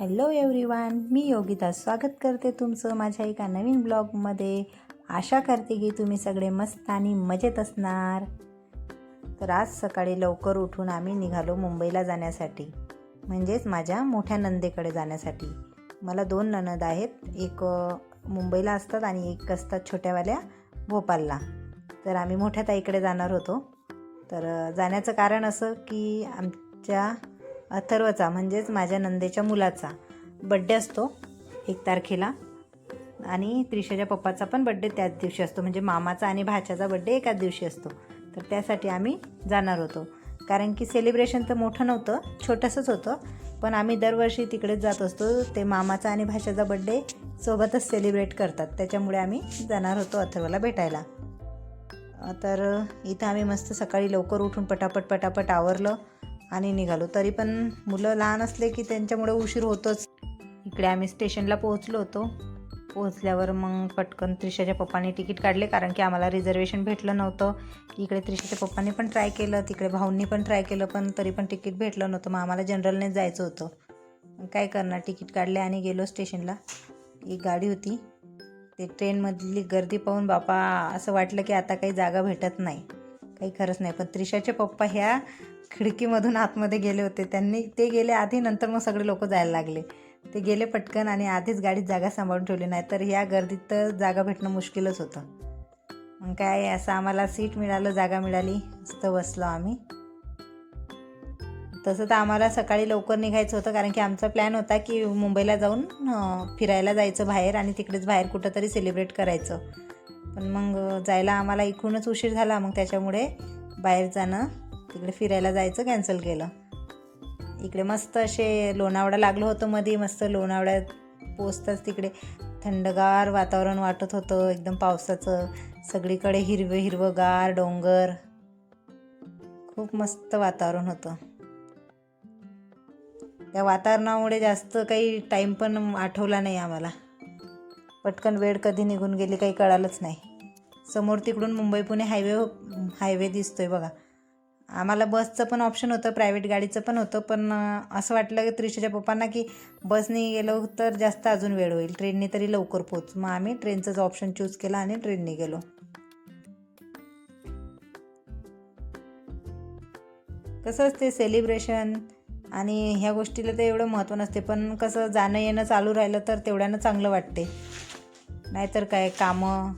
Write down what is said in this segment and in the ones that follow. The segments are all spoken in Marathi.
हॅलो एव्हरीवन मी योगिता स्वागत करते तुमचं माझ्या एका नवीन ब्लॉगमध्ये. आशा करते की तुम्ही सगळे मस्त आणि मजेत असणार. तर आज सकाळी लवकर उठून आम्ही निघालो मुंबईला जाण्यासाठी. म्हणजेच माझ्या मोठ्या नंदेकडे जाण्यासाठी. मला दोन ननद आहेत एक मुंबईला असतात आणि एक असतात छोट्यावाल्या भोपालला. तर आम्ही मोठ्या ताईकडे जाणार होतो. तर जाण्याचं कारण असं की आमच्या अथर्वचा म्हणजेच माझ्या नंदेच्या मुलाचा. बड्डे असतो एक तारखेला. आणि त्रिशाच्या पप्पाचा पण बड्डे त्याच दिवशी असतो. म्हणजे मामाचा आणि भाच्याचा बड्डे एकाच दिवशी असतो. तर त्यासाठी आम्ही जाणार होतो. कारण की सेलिब्रेशन तर मोठं नव्हतं छोटंसंच होतं. पण आम्ही दरवर्षी तिकडेच जात असतो. ते मामाचा आणि भाषेचा बड्डे सोबतच सेलिब्रेट करतात. त्याच्यामुळे आम्ही जाणार होतो अथर्वला भेटायला. तर इथं आम्ही मस्त सकाळी लवकर उठून पटापट पटापट आवरलं. आणि निघालो. तरी पण मुलं लहान असले की त्यांच्यामुळे उशीर होतोच. इकडे आम्ही स्टेशनला पोहोचलो होतो. पोहोचल्यावर मग पटकन त्रिशाच्या पप्पांनी तिकीट काढले कारण की आम्हाला रिझर्वेशन भेटलं नव्हतं. इकडे त्रिशाच्या पप्पांनी पण ट्राय केलं तिकडे भाऊंनी पण ट्राय केलं पण तरी पण तिकीट भेटलं नव्हतं. मग आम्हाला जनरलनेच जायचं होतं. काय करणार? तिकीट काढले आणि गेलो स्टेशनला. एक गाडी होती. ते ट्रेनमधली गर्दी पाहून बापा असं वाटलं की आता काही जागा भेटत नाही. काही खरंच नाही. पण त्रिशाचे पप्पा ह्या खिडकीमधून आतमध्ये गेले होते. त्यांनी ते गेले आधी नंतर मग सगळे लोक जायला लागले. ते गेले पटकन आणि आधीच गाडीत जागा सांभाळून ठेवली. नाही तर ह्या गर्दीत तर जागा भेटणं मुश्किलच होतं. मग काय असं आम्हाला सीट मिळालं जागा मिळाली. तर बसलो आम्ही. तसं तर आम्हाला सकाळी लवकर निघायचं होतं. कारण की आमचा प्लॅन होता की मुंबईला जाऊन फिरायला जायचं बाहेर आणि तिकडेच बाहेर कुठंतरी सेलिब्रेट करायचं. पण मग जायला आम्हाला इकडूनच उशीर झाला. मग त्याच्यामुळे बाहेर जाणं तिकडे फिरायला जायचं कॅन्सल केलं. इकडे मस्त असे लोणावळा लागलं होतं मध्ये मस्त लोणावळ्यात पोचताच तिकडे थंडगार वातावरण वाटत होतं एकदम पावसाचं. सगळीकडे हिरवे हिरवंगार डोंगर. खूप मस्त वातावरण होतं. त्या वातावरणामुळे जास्त काही टाईम पण आठवला नाही आम्हाला. पटकन वेळ कधी निघून गेली काही कळालंच नाही. समोर तिकडून मुंबई पुणे हायवे हायवे हो, दिसतोय बघा. आम्हाला बसचं पण ऑप्शन होतं प्रायव्हेट गाडीचं पण होतं पण असं वाटलं की त्रिशाच्या पप्पांना की बसने गेलो तर जास्त अजून वेळ होईल. ट्रेनने तरी लवकर पोहोच. मग आम्ही ट्रेनचंच ऑप्शन चूज केला आणि ट्रेनने गेलो. कसं असते सेलिब्रेशन आणि ह्या गोष्टीला तर एवढं महत्त्व नसते पण कसं जाणं येणं चालू राहिलं तर तेवढ्यानं चांगलं वाटते. नाहीतर काय कामं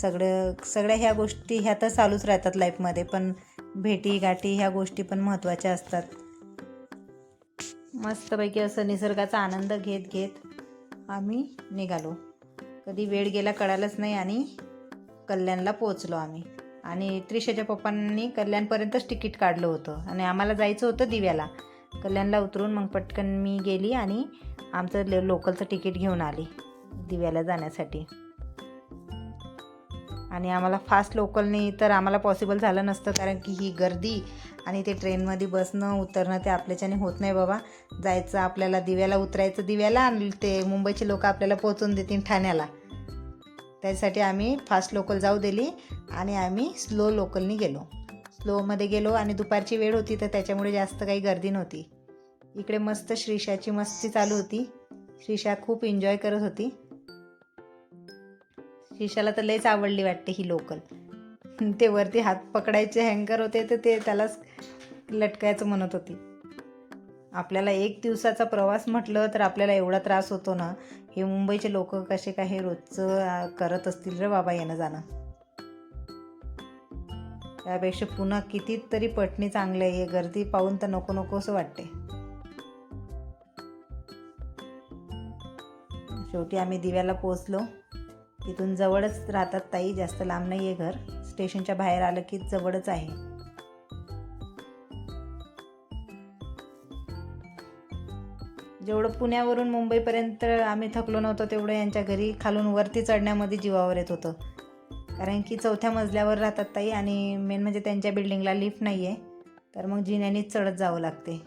सगळं सगळ्या ह्या गोष्टी ह्या तर चालूच राहतात लाईफमध्ये पण भेटी गाठी ह्या गोष्टी पण महत्त्वाच्या असतात. मस्तपैकी असं निसर्गाचा आनंद घेत घेत आम्ही निघालो. कधी वेळ गेला कळालंच नाही आणि कल्याणला पोचलो आम्ही. आणि त्रिशाच्या पप्पांनी कल्याणपर्यंतच तिकीट काढलं होतं आणि आम्हाला जायचं होतं दिव्याला. कल्याणला उतरून मग पटकन मी गेली आणि आमचं ले लोकलचं तिकीट घेऊन आली दिव्याला जाण्यासाठी. आणि आम्हाला फास्ट लोकलनी तर आम्हाला पॉसिबल झालं नसतं कारण की ही गर्दी आणि ते ट्रेनमध्ये बसणं उतरणं ते आपल्याच्याने होत नाही बाबा. जायचं आपल्याला दिव्याला उतरायचं दिव्याला आणि ते मुंबईचे लोक आपल्याला पोचून देतील ठाण्याला. त्यासाठी आम्ही फास्ट लोकल जाऊ दिली आणि आम्ही स्लो लोकलनी गेलो. स्लोमध्ये गेलो आणि दुपारची वेळ होती तर त्याच्यामुळे जास्त काही गर्दी नव्हती. इकडे मस्त श्रीषाची मस्ती चालू होती. श्रीषा खूप एन्जॉय करत होती. श्रीषाला तर लयच आवडली वाटते ही लोकल. ते वरती हात पकडायचे हँकर होते तर ते त्यालाच लटकायचं म्हणत होती. आपल्याला एक दिवसाचा प्रवास म्हटलं तर आपल्याला एवढा त्रास होतो ना हे मुंबईचे लोक कसे काय हे रोजचं करत असतील रे बाबा येणं जाणं. त्यापेक्षा पुन्हा कितीतरी पटणी चांगलं आहे हे गर्दी पाहून तर नको नको असं वाटते. शेवटी आम्ही दिव्याला पोचलो तिथून जवळच राहतात ताई जास्त लांब नाही आहे घर. स्टेशनच्या बाहेर आलं की जवळच आहे. जेवढं पुण्यावरून मुंबईपर्यंत आम्ही थकलो नव्हतो तेवढं यांच्या घरी खालून वरती चढण्यामध्ये जीवावर येत होतं. कारण की चौथ्या मजल्यावर राहतात ताई आणि मेन म्हणजे त्यांच्या बिल्डिंगला लिफ्ट नाही आहे तर मग जिन्यानीच चढत जावं लागते.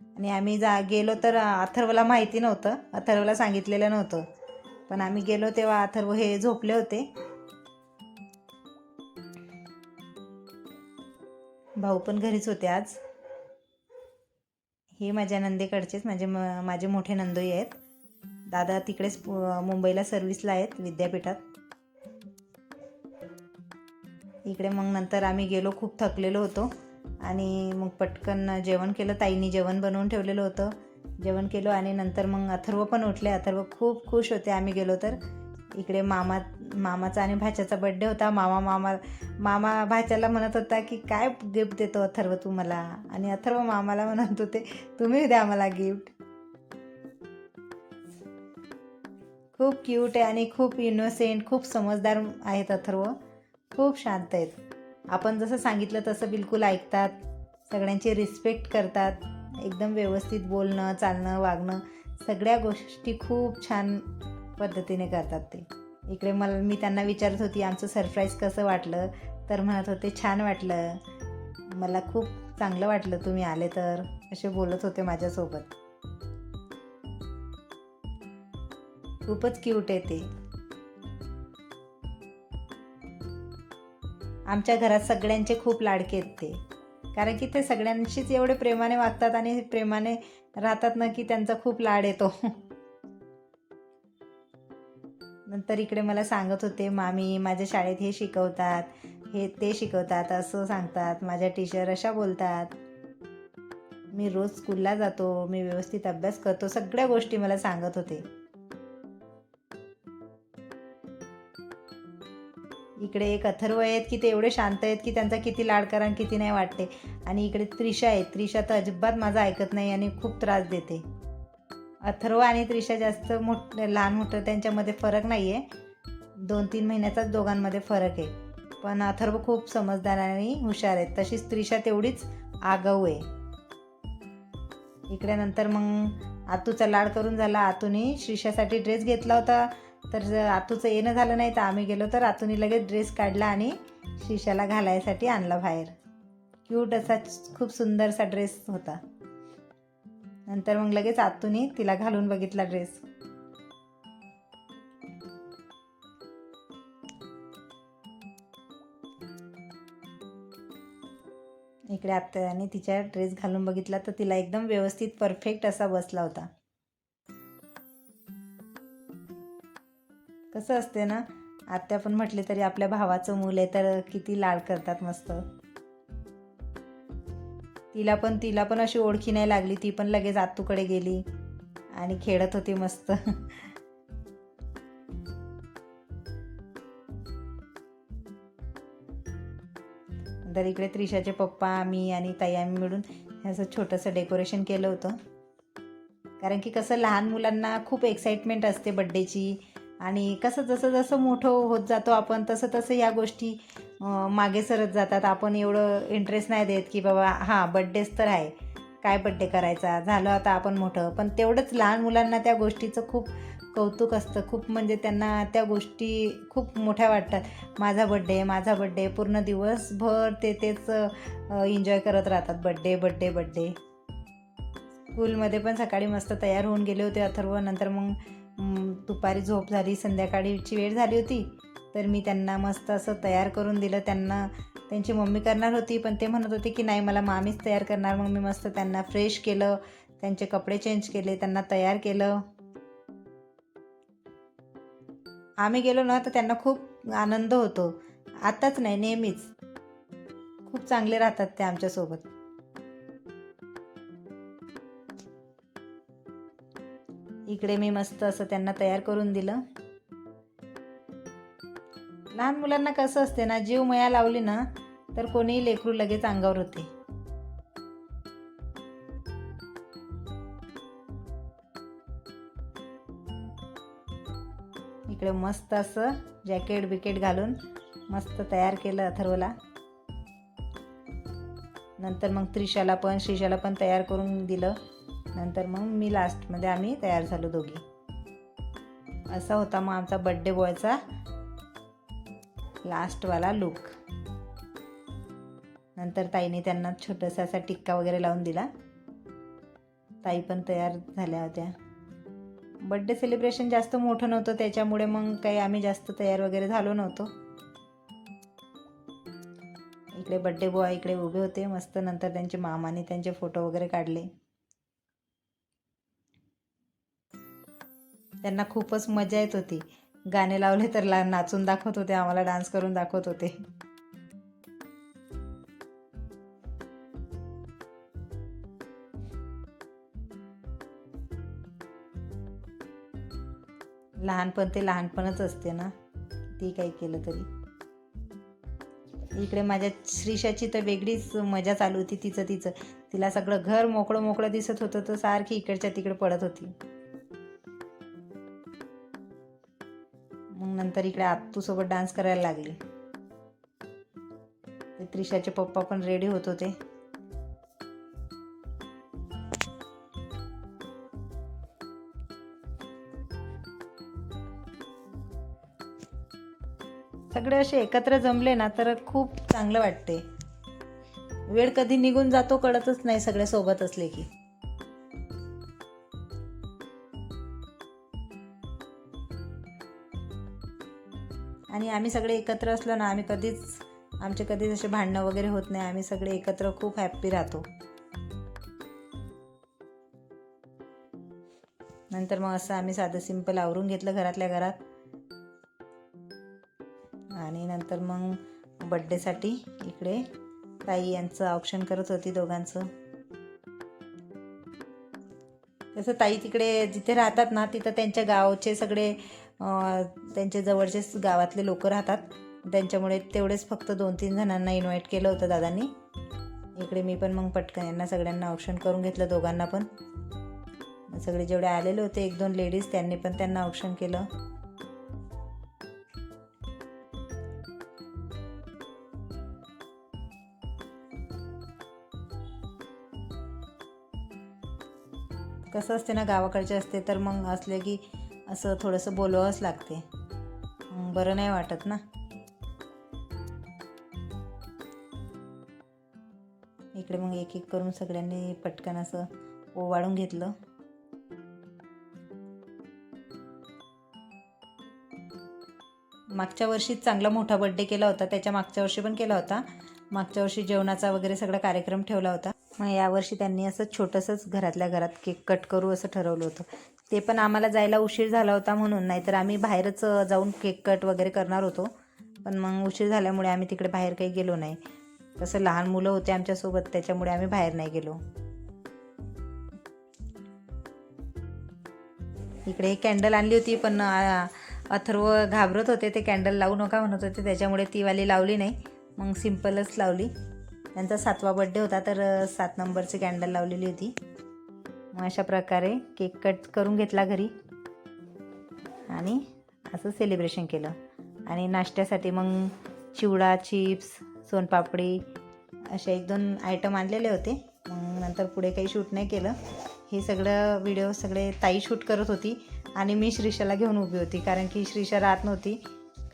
आणि आम्ही जा गेलो तर अथर्वला माहिती नव्हतं अथर्वला सांगितलेलं नव्हतं. पण आम्ही गेलो तेव्हा अथर्व हे झोपले होते. भाऊ पण घरीच होते आज. हे माझ्या नंदेकडचेच माझे म माझे मोठे नंदोई आहेत. दादा तिकडेच पु- मुंबईला सर्व्हिसला आहेत विद्यापीठात. इकडे मग नंतर आम्ही गेलो खूप थकलेलो होतो. आणि मग पटकन जेवण केलं ताईंनी जेवण बनवून ठेवलेलं होतं. जेवण केलो आणि नंतर मग अथर्व पण उठले. अथर्व खूप खुश होते. आम्ही गेलो तर इकडे मामा मामाचा आणि भाच्याचा बड्डे होता. मामा मामा मामा भाच्याला म्हणत होता की काय गिफ्ट देतो अथर्व तू मला? आणि अथर्व मामाला म्हणत होते तुम्ही द्या मला गिफ्ट खूप क्यूट आहे आणि खूप इनोसेंट खूप समजदार आहेत अथर्व. खूप शांत आहेत. आपण जसं सांगितलं तसं बिलकुल ऐकतात. सगळ्यांची रिस्पेक्ट करतात. एकदम व्यवस्थित बोलणं चालणं वागणं सगळ्या गोष्टी खूप छान पद्धतीने करतात ते. इकडे मला मी त्यांना विचारत होती आमचं सरप्राईज कसं वाटलं? तर म्हणत होते छान वाटलं. मला खूप चांगलं वाटलं तुम्ही आले तर असे बोलत होते माझ्यासोबत. खूपच क्यूट आहे ते. आमच्या घरात सगळ्यांचे खूप लाडके आहेत ते. कारण की ते सगळ्यांशीच एवढे प्रेमाने वागतात आणि प्रेमाने राहतात ना की त्यांचा खूप लाड येतो. नंतर इकडे मला सांगत होते मामी माझ्या शाळेत हे शिकवतात हे ते शिकवतात असं सांगतात माझ्या टीचर अशा बोलतात. मी रोज स्कूलला जातो मी व्यवस्थित अभ्यास करतो सगळ्या गोष्टी मला सांगत होते. इकडे एक अथर्व आहेत की ते एवढे शांत आहेत की त्यांचा किती लाड करा आणि किती नाही वाटते. आणि इकडे त्रिशा आहे. त्रिशा तर अजिबात माझं ऐकत नाही आणि खूप त्रास देते. अथर्व आणि त्रिशा जास्त मोठ लहान मोठं त्यांच्यामध्ये फरक नाही आहे दोन तीन महिन्याचाच दोघांमध्ये फरक आहे. पण अथर्व खूप समजदार आणि हुशार आहेत. तशीच त्रिशा तेवढीच आगाऊ आहे. इकडे नंतर मग आतूचा लाड करून झाला. आतूने श्रीशासाठी ड्रेस घेतला होता. तर आतूचं येणं झालं नाही तर आम्ही गेलो तर आतूने लगेच ड्रेस काढला आणि शिशाला घालायसाठी आणला बाहेर. क्यूट असा खूप सुंदरसा ड्रेस होता. नंतर मग लगेच आतूनी तिला घालून बघितला ड्रेस इकडे आत्याने तिच्या ड्रेस घालून बघितला तर तिला एकदम व्यवस्थित परफेक्ट असा बसला होता. कसं असते ना आत्या पण म्हटले तरी आपल्या भावाचं मूल आहे तर किती लाड करतात मस्त. तिला पण तिला पण अशी ओळखी नाही लागली ती पण लगेच आत्तूकडे गेली आणि खेळत होती मस्त. तर इकडे त्रिशाचे पप्पा आम्ही आणि ताई आम्ही मिळून असं छोटंसं डेकोरेशन केलं होतं. कारण की कसं लहान मुलांना खूप एक्साइटमेंट असते बड्डेची आणि कसं जसं जसं मोठं होत जातो आपण तसं तसं या गोष्टी मागे सरत जातात. आपण एवढं इंटरेस्ट नाही देत की बाबा हां बड्डेच तर आहे. काय बड्डे करायचा? झालं आता आपण मोठं. पण तेवढंच लहान मुलांना त्या गोष्टीचं खूप कौतुक असतं. खूप म्हणजे त्यांना त्या गोष्टी खूप मोठ्या वाटतात. माझा बड्डे माझा बड्डे पूर्ण दिवसभर ते तेच एन्जॉय करत राहतात. बड्डे बड्डे बड्डे स्कूलमध्ये पण सकाळी मस्त तयार होऊन गेले होते अथर्व. नंतर मग दुपारी झोप झाली संध्याकाळीची वेळ झाली होती. तर मी त्यांना मस्त असं तयार करून दिलं. त्यांना त्यांची मम्मी करणार होती पण ते म्हणत होते की नाही मला मामीच तयार करणार. मग मी मस्त त्यांना फ्रेश केलं त्यांचे कपडे चेंज केले त्यांना तयार केलं. आम्ही गेलो ना तर त्यांना खूप आनंद होतो. आत्ताच नाही नेहमीच. खूप चांगले राहतात ते आमच्यासोबत. इकडे मी मस्त असं त्यांना तयार करून दिलं. लहान मुलांना कसं असते ना जीव मया लावली ना तर कोणीही लेकरू लगेच अंगावर होते. इकडे मस्त असं जॅकेट बिकेट घालून मस्त तयार केलं अथर्वला. नंतर मग त्रिशाला पण श्रीशाला पण तयार करून दिलं. नंतर मग मी लास्टमध्ये आम्ही तयार झालो दोघी. असा होता मग आमचा बड्डे बॉयचा लास्टवाला लुक नंतर ताईने त्यांना छोटासा असा टिक्का वगैरे लावून दिला. ताई पण तयार झाल्या होत्या. बड्डे सेलिब्रेशन जास्त मोठं नव्हतं त्याच्यामुळे मग काही आम्ही जास्त तयार वगैरे झालो नव्हतो. इकडे बड्डे बॉय इकडे उभे होते मस्त नंतर त्यांचे मामाने त्यांचे फोटो वगैरे काढले. त्यांना खूपच मजा येत होती. गाणे लावले तर ला नाचून दाखवत होते आम्हाला डान्स करून दाखवत होते. लहानपण ते लहानपणच असते ना. ती काही केलं तरी. इकडे माझ्या श्रीषाची तर वेगळीच मजा चालू होती तिचं तिचं. तिला सगळं घर मोकळं मोकळं दिसत होतं तर सारखी इकडच्या तिकडे पडत होती. मग नंतर इकडे आत्तूसोबत डान्स करायला लागली. त्रिशाचे पप्पा पण रेडी होत होते. सगळे असे एकत्र जमले ना तर खूप चांगलं वाटते. वेळ कधी निघून जातो कळतच नाही सगळे सोबत असले की. आणि आम्ही सगळे एकत्र असलो ना आम्ही कधीच आमचे कधीच असे भांडणं वगैरे होत नाही. आम्ही सगळे एकत्र खूप हॅप्पी राहतो. नंतर मग असं आम्ही साधं सिंपल आवरून घेतलं घरातल्या घरात. आणि नंतर मग बड्डेसाठी इकडे ताई यांचं ऑप्शन करत होती दोघांचं. तसं ताई तिकडे जिथे राहतात ना तिथं त्यांच्या गावचे सगळे त्यांच्या जवळचेच गावातले लोक राहतात. त्यांच्यामुळे तेवढेच फक्त दोन तीन जणांना इन्व्हाइट केलं होतं दादांनी. इकडे मी पण मग पटकन यांना सगळ्यांना ऑप्शन करून घेतलं दोघांना पण. सगळे जेवढे आलेले होते एक दोन लेडीज त्यांनी पण त्यांना ऑप्शन केलं. कसं असते ना गावाकडचे असते तर मग असले की असं थोडंसं बोलवावंच लागते. बरं नाही वाटत ना. इकडे मग एक एक करून सगळ्यांनी पटकन असं ओवाळून घेतलं. मागच्या वर्षी चांगला मोठा बड्डे केला होता त्याच्या मागच्या वर्षी पण केला होता. मागच्या वर्षी जेवणाचा वगैरे सगळा कार्यक्रम ठेवला होता. मग यावर्षी त्यांनी असं छोटंसंच घरातल्या घरात केक कट करू असं ठरवलं होतं. ते पण आम्हाला जायला उशीर झाला होता म्हणून नाहीतर आम्ही बाहेरच जाऊन केक कट वगैरे करणार होतो. पण मग उशीर झाल्यामुळे आम्ही तिकडे बाहेर काही गेलो नाही. तसं लहान मुलं होते आमच्यासोबत त्याच्यामुळे आम्ही बाहेर नाही गेलो. इकडे एक कॅन्डल आणली होती पण अथर्व घाबरत होते. ते कॅन्डल लावू नका म्हणत होते त्याच्यामुळे ती वाली लावली नाही. मग सिम्पलच लावली. त्यांचा सातवा बड्डे होता तर सात नंबरची कॅन्डल लावलेली होती. मग अशा प्रकारे केक कट करून घेतला घरी. आणि असं सेलिब्रेशन केलं. आणि नाश्त्यासाठी मग चिवडा चिप्स सोनपापडी असे एक दोन आयटम आणलेले होते. मग नंतर पुढे काही शूट नाही केलं. हे सगळं व्हिडिओ सगळे ताई शूट करत होती. आणि मी श्रीषाला घेऊन उभी होती. कारण की श्रीषा राहत नव्हती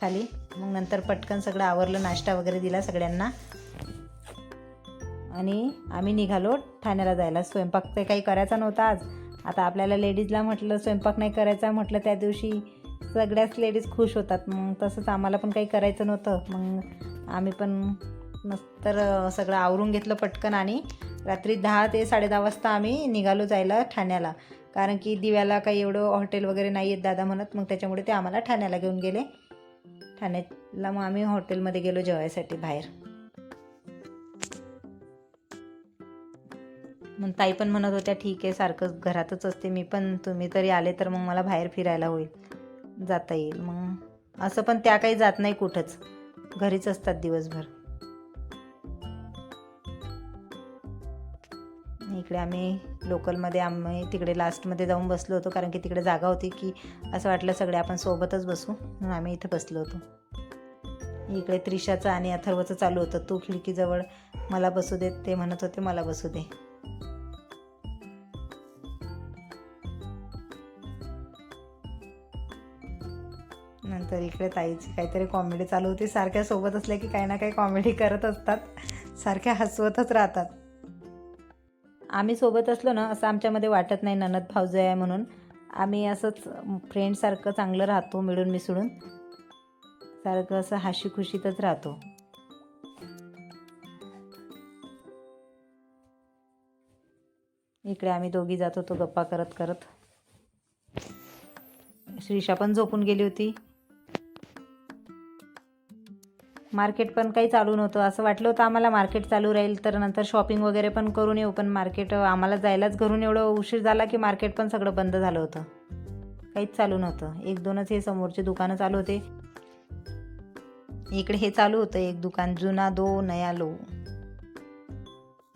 खाली. मग नंतर पटकन सगळं आवरलं. नाश्ता वगैरे दिला सगळ्यांना. आणि आम्ही निघालो ठाण्याला जायला. स्वयंपाक ते काही करायचा नव्हता आज. आता आपल्याला लेडीजला म्हटलं स्वयंपाक नाही करायचा म्हटलं त्या दिवशी सगळ्याच लेडीज खुश होतात. मग तसंच आम्हाला पण काही करायचं नव्हतं. मग आम्ही पण नंतर सगळं आवरून घेतलं पटकन आणि रात्री दहा ते साडेदहा वाजता आम्ही निघालो जायला ठाण्याला. कारण की दिव्याला काही एवढं हॉटेल वगैरे नाही आहेत दादा म्हणत. मग त्याच्यामुळे ते आम्हाला ठाण्याला घेऊन गेले. ठाण्याला मग आम्ही हॉटेलमध्ये गेलो जेवायसाठी बाहेर. मग ताई पण म्हणत होत्या ठीक आहे सारखं घरातच असते मी पण तुम्ही तरी आले तर मग मला बाहेर फिरायला होईल जाता येईल. मग असं पण त्या काही जात नाही कुठंच. घरीच असतात दिवसभर. इकडे आम्ही लोकलमध्ये आम्ही तिकडे लास्टमध्ये जाऊन बसलो होतो कारण की तिकडे जागा होती की असं वाटलं सगळे आपण सोबतच बसू म्हणून आम्ही इथं बसलो होतो. इकडे त्रिशाचं आणि अथर्वचं चालू होतं तू खिडकीजवळ मला बसू दे ते म्हणत होते मला बसू दे. तर इकडे ताईची काहीतरी कॉमेडी चालू होती. सारख्या सोबत असल्या की काही ना काही कॉमेडी करत असतात. सारख्या हसवतच राहतात. आम्ही सोबत असलो ना असं आमच्यामध्ये वाटत नाही ननद भाऊजय आहे म्हणून. आम्ही असंच फ्रेंडसारखं चांगलं राहतो मिळून मिसळून. सारखं असं हाशी खुशीतच राहतो. इकडे आम्ही दोघी जात होतो गप्पा करत करत. श्रीषा पण झोपून गेली होती. मार्केट पण काही चालू नव्हतं. असं वाटलं होतं आम्हाला मार्केट चालू राहील तर नंतर शॉपिंग वगैरे पण करून येऊ. पण मार्केट आम्हाला जायलाच घरून एवढं उशीर झाला की मार्केट पण सगळं बंद झालं होतं. काहीच चालू नव्हतं. एक दोनच हे समोरचे दुकानं चालू होते. इकडे हे चालू होतं एक दुकान जुना दो नया लो.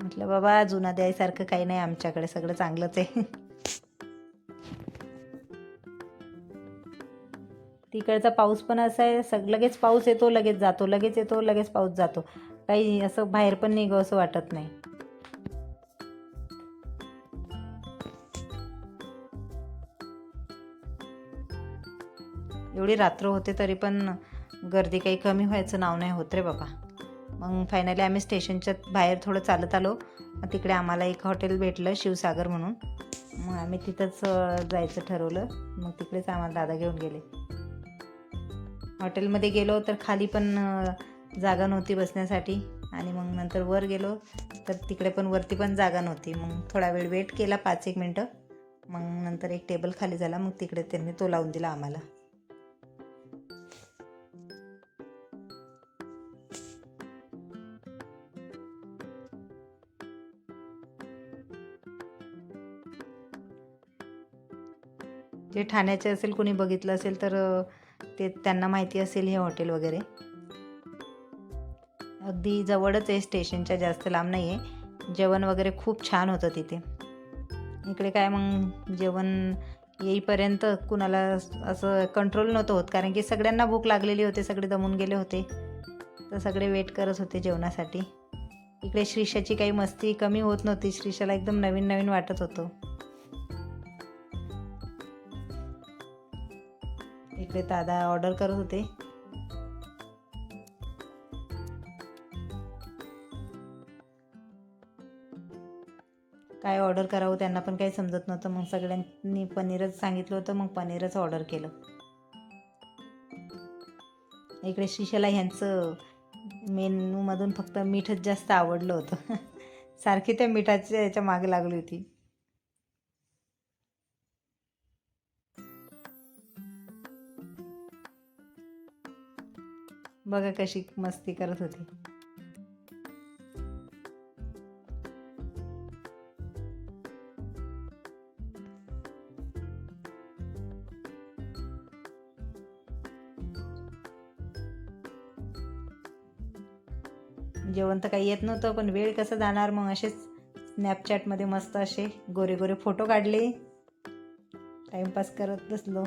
म्हटलं बाबा जुना द्यायसारखं काही नाही आमच्याकडे सगळं चांगलंच आहे. तिकडचा पाऊस पण असा आहे सग लगेच पाऊस येतो लगेच जातो लगेच येतो लगेच पाऊस जातो. काही असं बाहेर पण निघू असं वाटत नाही. एवढी रात्र होते तरी पण गर्दी काही कमी व्हायचं नाव नाही होत रे बाबा. मग फायनली आम्ही स्टेशनच्या बाहेर थोडं चालत आलो. मग तिकडे आम्हाला एक हॉटेल भेटलं शिवसागर म्हणून. मग आम्ही तिथंच जायचं ठरवलं. मग तिकडेच आम्हाला दादा घेऊन गेले. हॉटेलमध्ये गेलो तर खाली पण जागा नव्हती बसण्यासाठी. आणि मग नंतर वर गेलो तर तिकडे पण वरती पण जागा नव्हती. मग थोडा वेळ वेट केला पाच एक मिनटं. मग नंतर एक टेबल खाली झाला. मग तिकडे त्यांनी तो लावून दिला आम्हाला. जे ठाण्याचे असेल कोणी बघितलं असेल तर ते त्यांना माहिती असेल हे हॉटेल वगैरे. अगदी जवळच आहे स्टेशनच्या जास्त लांब नाही आहे जेवण वगैरे खूप छान होतं तिथे. इकडे काय मग जेवण येईपर्यंत कुणाला असं कंट्रोल नव्हतं होत कारण की सगळ्यांना भूक लागलेली होते सगळे दमून गेले होते. तर सगळे वेट करत होते जेवणासाठी. इकडे श्रीषाची काही मस्ती कमी होत नव्हती श्रीषाला एकदम नवीन नवीन वाटत होतं. इकडे दादा ऑर्डर करत होते. काय ऑर्डर करावं त्यांना पण काही समजत नव्हतं. मग सगळ्यांनी पनीरच सांगितलं होतं मग पनीरच ऑर्डर केलं. इकडे शिशेला ह्यांचं मेनूमधून फक्त मीठच जास्त आवडलं होतं. सारखी त्या मिठाच्या याच्या मागे लागली होती. बघा कशी मस्ती करत होती. जेवण तर काही येत नव्हतं पण वेळ कसं जाणार मग असेच स्नॅपचॅटमध्ये मस्त असे गोरे गोरे फोटो काढले टाइमपास करत बसलो.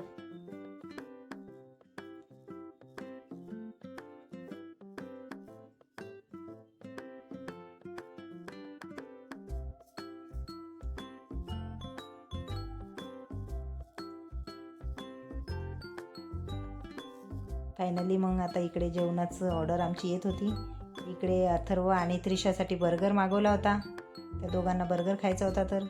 मग आता इकडे जेवणाचं ऑर्डर आमची येत होती. इकडे अथर्व आणि त्रिशासाठी बर्गर मागवला होता. त्या दोघांना बर्गर खायचा होता तर.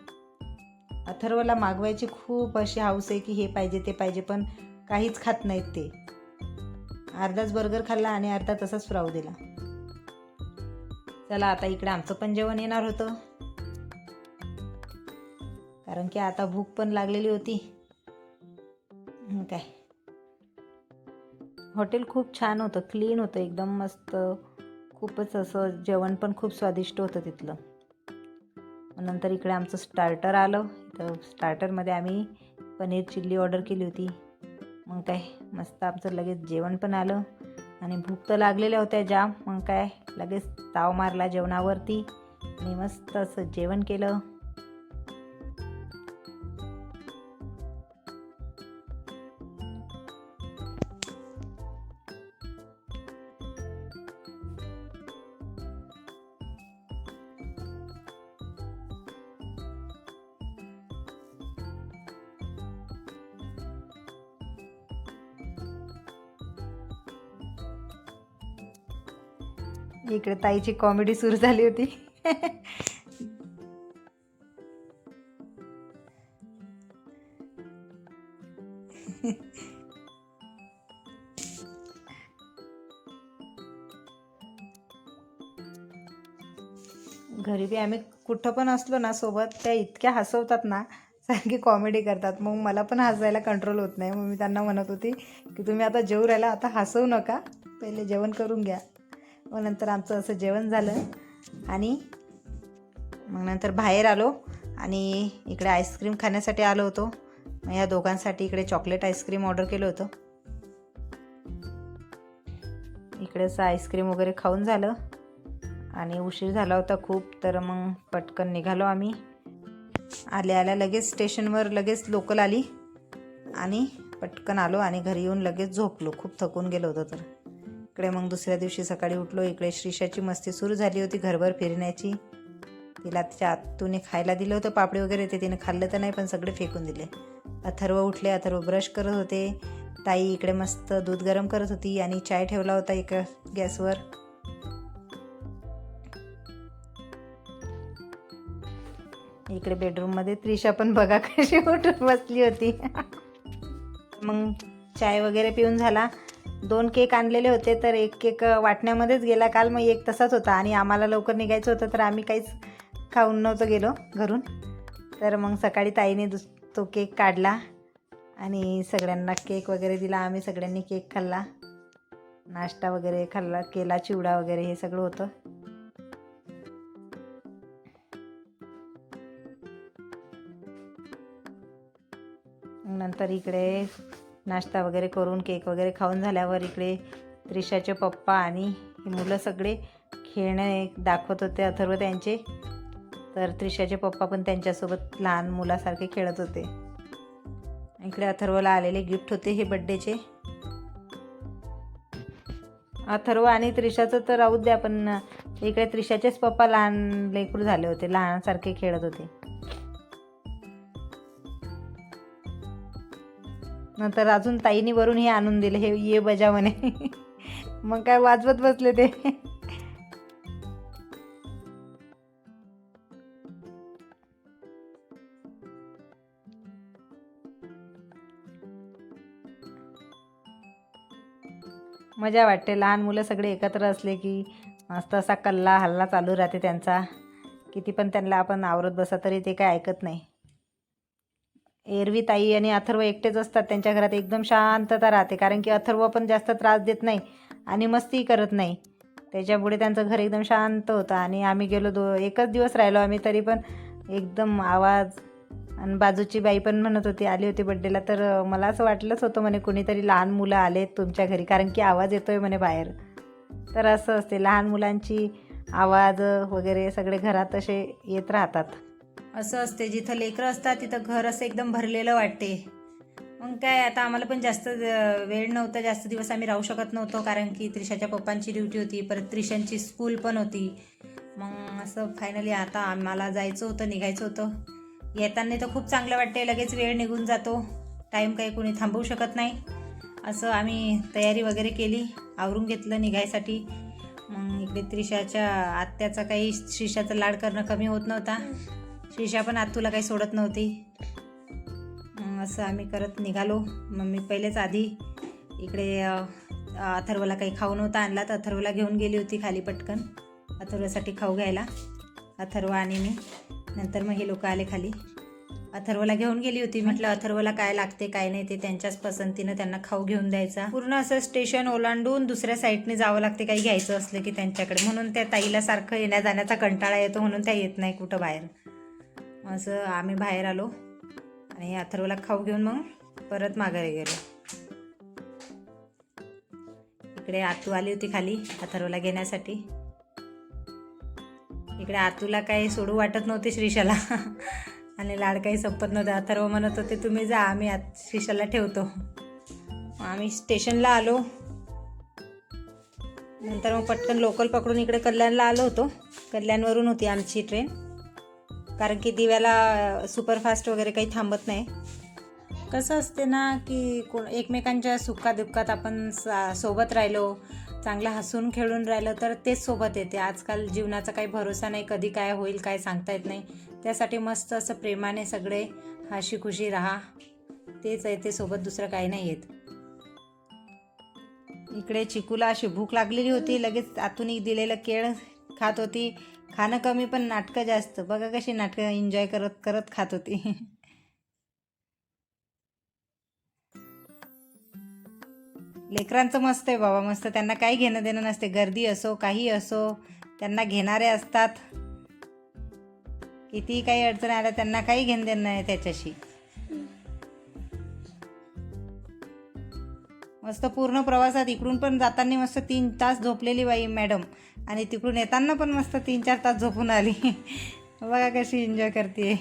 अथर्वला मागवायची खूप अशी हाऊस आहे की हे पाहिजे ते पाहिजे पण काहीच खात नाहीत ते. अर्धाच बर्गर खाल्ला आणि अर्धा तसाच फ्राऊ दिला. चला आता इकडे आमचं पण जेवण येणार होतं. कारण की आता भूक पण लागलेली होती. काय? हॉटेल खूप छान होतं क्लीन होतं एकदम मस्त. खूपच असं जेवण पण खूप स्वादिष्ट होतं तिथलं. नंतर इकडे आमचं स्टार्टर आलं. तर स्टार्टरमध्ये आम्ही पनीर चिल्ली ऑर्डर केली होती. मग काय मस्त आमचं लगेच जेवण पण आलं. आणि भूक तर लागलेल्या होत्या जाम. मग काय लगेच ताव मारला जेवणावरती. आणि मस्त असं जेवण केलं. इकडे ताईची कॉमेडी सुरू झाली होती. घरी बी आम्ही कुठं पण असलो ना सोबत त्या इतक्या हसवतात ना सारखी कॉमेडी करतात. मग मला पण हसायला कंट्रोल होत नाही. मग मी त्यांना म्हणत होती की तुम्ही आता जेवू राहिला आता हसवू नका. पहिले जेवण करून घ्या. मग नंतर आमचं असं जेवण झालं. आणि मग नंतर बाहेर आलो आणि इकडे आईस्क्रीम खाण्यासाठी आलो होतो. मग या दोघांसाठी इकडे चॉकलेट आईस्क्रीम ऑर्डर केलं होतं. इकडेच आईस्क्रीम वगैरे खाऊन झालं. आणि उशीर झाला होता खूप तर मग पटकन निघालो आम्ही. आल्या आल्या लगेच स्टेशनवर लगेच लोकल आली. आणि पटकन आलो आणि घरी येऊन लगेच झोपलो. खूप थकून गेलो होतो तर. इकडे मग दुसऱ्या दिवशी सकाळी उठलो. इकडे श्रीषाची मस्ती सुरू झाली होती घरभर फिरण्याची. तिला तिच्या आतूने खायला दिलं होतं. पापडी वगैरे ते तिने खाल्लं तर नाही पण सगळे फेकून दिले. अथर्व उठले. अथर्व ब्रश करत होते. ताई इकडे मस्त दूध गरम करत होती आणि चाय ठेवला होता एका गॅसवर. इकडे बेडरूममध्ये त्रिशा पण बघा कशी उठून बसली होती. मग चाय वगैरे पिऊन झाला. दोन केक आणलेले होते तर एक केक वाटण्यामध्येच गेला काल. मग एक तसाच होता आणि आम्हाला लवकर निघायचं होतं तर आम्ही काहीच खाऊन नव्हतं गेलो घरून. तर मग सकाळी ताईने दुस तो केक काढला आणि सगळ्यांना केक वगैरे दिला. आम्ही सगळ्यांनी केक खाल्ला. नाश्ता वगैरे खाल्ला केला चिवडा वगैरे हे सगळं होतं. नंतर इकडे नाश्ता वगैरे करून केक वगैरे खाऊन झाल्यावर इकडे त्रिशाचे पप्पा आणि ही मुलं सगळे खेळणे दाखवत होते अथर्व त्यांचे. तर त्रिशाचे पप्पा पण त्यांच्यासोबत लहान मुलासारखे खेळत होते. इकडे अथर्वला आलेले गिफ्ट होते हे बड्डेचे. अथर्व आणि त्रिशाचं तर राहू द्या पण इकडे त्रिशाचेच पप्पा लहान लेकरू झाले होते लहानसारखे खेळत होते. नंतर अजून ताईनी वरून हे आणून दिले हे ये बजा म्हणे. मग काय वाजवत बसले ते. मजा वाटते लहान मुलं सगळे एकत्र असले की मस्त असा कल्ला हल्ला चालू राहते त्यांचा. किती पण त्यांना आपण आवरत बसा तरी ते काय ऐकत नाही. एरवी ताई आणि अथर्व एकटेच असतात. त्यांच्या घरात एकदम शांतता राहते. कारण की अथर्व पण जास्त त्रास देत नाही आणि मस्ती करत नाही. त्याच्यापुढे त्यांचं घर एकदम शांत होतं आणि आम्ही गेलो दो एकच दिवस राहिलो आम्ही तरी पण एकदम आवाज आणि बाजूची बाई पण म्हणत होती आली होती बड्डेला तर मला असं वाटलंच होतं म्हणे कोणीतरी लहान मुलं आले तुमच्या घरी. कारण की आवाज येतोय म्हणे बाहेर. तर असं असते लहान मुलांची आवाज वगैरे सगळे घरात असे येत राहतात. असं असते जिथं लेकरं असतात तिथं घर असं एकदम भरलेलं वाटते. मग काय आता आम्हाला पण जास्त वेळ नव्हता जास्त दिवस आम्ही राहू शकत नव्हतो कारण की त्रिशाच्या पप्पांची ड्युटी होती परत त्रिशांची स्कूल पण होती. मग असं फायनली आता आम्हाला जायचं होतं निघायचं होतं. येताना तर खूप चांगलं वाटते लगेच वेळ निघून जातो. टाईम काही कोणी थांबवू शकत नाही. असं आम्ही तयारी वगैरे केली आवरून घेतलं निघायसाठी. मग इकडे त्रिशाच्या आत्याचा काही श्रीशाचा लाड करणं कमी होत नव्हता. श्रीषा पण आत तुला काही सोडत नव्हती. असं आम्ही करत निघालो. मग मी पहिलेच आधी इकडे अथर्वला काही खाऊ नव्हता आणला तर अथर्वला घेऊन गेली होती खाली पटकन अथर्वसाठी खाऊ घ्यायला. अथर्व आणि मी. नंतर मग हे लोक आले खाली. अथर्वला घेऊन गेली होती. म्हटलं अथर्वला काय लागते काय नाही ते त्यांच्याच पसंतीनं त्यांना खाऊ घेऊन द्यायचा. पूर्ण असं स्टेशन ओलांडून दुसऱ्या साईडने जावं लागते काही घ्यायचं असलं की त्यांच्याकडे. म्हणून त्या ताईला सारखं येण्या जाण्याचा कंटाळा येतो म्हणून त्या येत नाही कुठं बाहेर. असं आम्ही बाहेर आलो आणि अथर्वला खाऊ घेऊन मग परत माघारी गेलो. इकडे आतू आली होती खाली अथर्वला घेण्यासाठी. इकडे आतूला काही सोडू वाटत नव्हते श्रीशाला. आणि लाड काही संपत नव्हते. अथर्व म्हणत होते तुम्ही जा आम्ही आत श्रीशाला ठेवतो. आम्ही स्टेशनला आलो. नंतर मग पटकन लोकल पकडून इकडे कल्याणला आलो होतो. कल्याणवरून होती आमची ट्रेन कारण की दिव्याला सुपरफास्ट वगैरे काही थांबत नाही. कसं असते ना की कोण एकमेकांच्या सुखादुःखात आपण सा सोबत राहिलो चांगलं हसून खेळून राहिलं तर तेच सोबत येते. आजकाल जीवनाचा काही भरोसा नाही कधी काय होईल काय सांगता येत नाही. त्यासाठी मस्त असं प्रेमाने सगळे हशी खुशी राहा. तेच आहे ते सोबत दुसरं काही नाही येत. इकडे चिकूला अशी भूक लागलेली होती लगेच आतून दिलेलं केळ खात होती. खाणं कमी पण नाटकं जास्त. बघा कशी नाटकं एन्जॉय करत करत खात होती. लेकरांचं मस्त आहे बाबा मस्त. त्यांना काही घेणं देणं नसते. गर्दी असो काही असो त्यांना घेणारे असतात. कितीही काही अडचण आल्या त्यांना काही घेणं देणं नाही त्याच्याशी. मस्त पूर्ण प्रवासात इकडून पण जाताना मस्त तीन तास झोपलेली बाई मॅडम. आणि तिकडून येताना पण मस्त तीन चार तास झोपून आली. बघा कशी एन्जॉय करते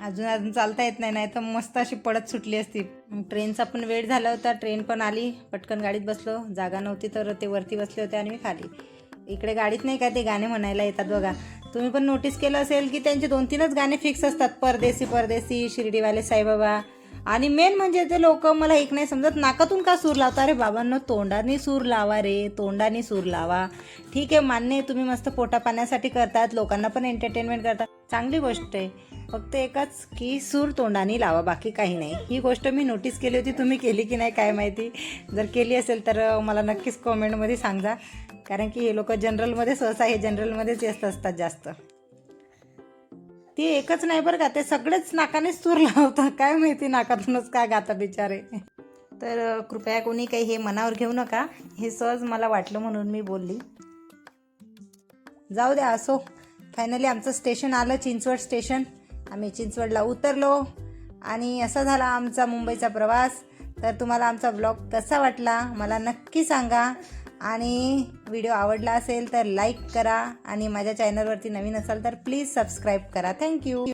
अजून अजून चालता येत नाही नाही तर मस्त अशी पडत सुटली असती. ट्रेनचा पण वेळ झाला होता ट्रेन पण आली. पटकन गाडीत बसलो. जागा नव्हती तर ते वरती बसले होते आणि मी खाली. इकडे गाडीत नाही का ते गाणे म्हणायला येतात बघा. तुम्ही पण नोटीस केलं असेल की त्यांचे दोन तीनच गाणे फिक्स असतात. परदेसी परदेसी शिर्डीवाले साईबाबा. आणि मेन म्हणजे ते लोक मला एक नाही समजत. नाकातून का सूर लावता? रे बाबांनो तोंडाने सूर लावा रे. तोंडाने सूर लावा. ठीक आहे मान्य आहे तुम्ही मस्त पोटा पाण्यासाठी करतात लोकांना पण एंटरटेनमेंट करतात. चांगली गोष्ट आहे. फक्त एकच की सूर तोंडाने लावा बाकी काही नाही. ही गोष्ट मी नोटीस केली होती तुम्ही केली की नाही काय माहिती. जर केली असेल तर मला नक्कीच कॉमेंटमध्ये सांगा. कारण की हे लोक जनरलमध्ये सहसा हे जनरलमध्येच येत असतात जास्त. ती एकच नाही बरं का ते सगळेच नाकानेच सूर लावतात काय माहिती नाकातूनच काय गाता बिचारे. तर कृपया कोणी काही हे मनावर घेऊ नका. हे सहज मला वाटलं म्हणून मी बोलली. जाऊ द्या असो. फायनली आमचं स्टेशन आलं चिंचवड स्टेशन आम्ही चिंचवडला उतरलो आणि असा झाला आमचा मुंबईचा प्रवास. तर तुम्हाला आमचा ब्लॉग कसा वाटला मला नक्की सांगा. आणि व्हिडिओ आवडला असेल तर लाईक करा आणि माझ्या चॅनलवरती नवीन असाल तर प्लीज सबस्क्राईब करा. थँक्यू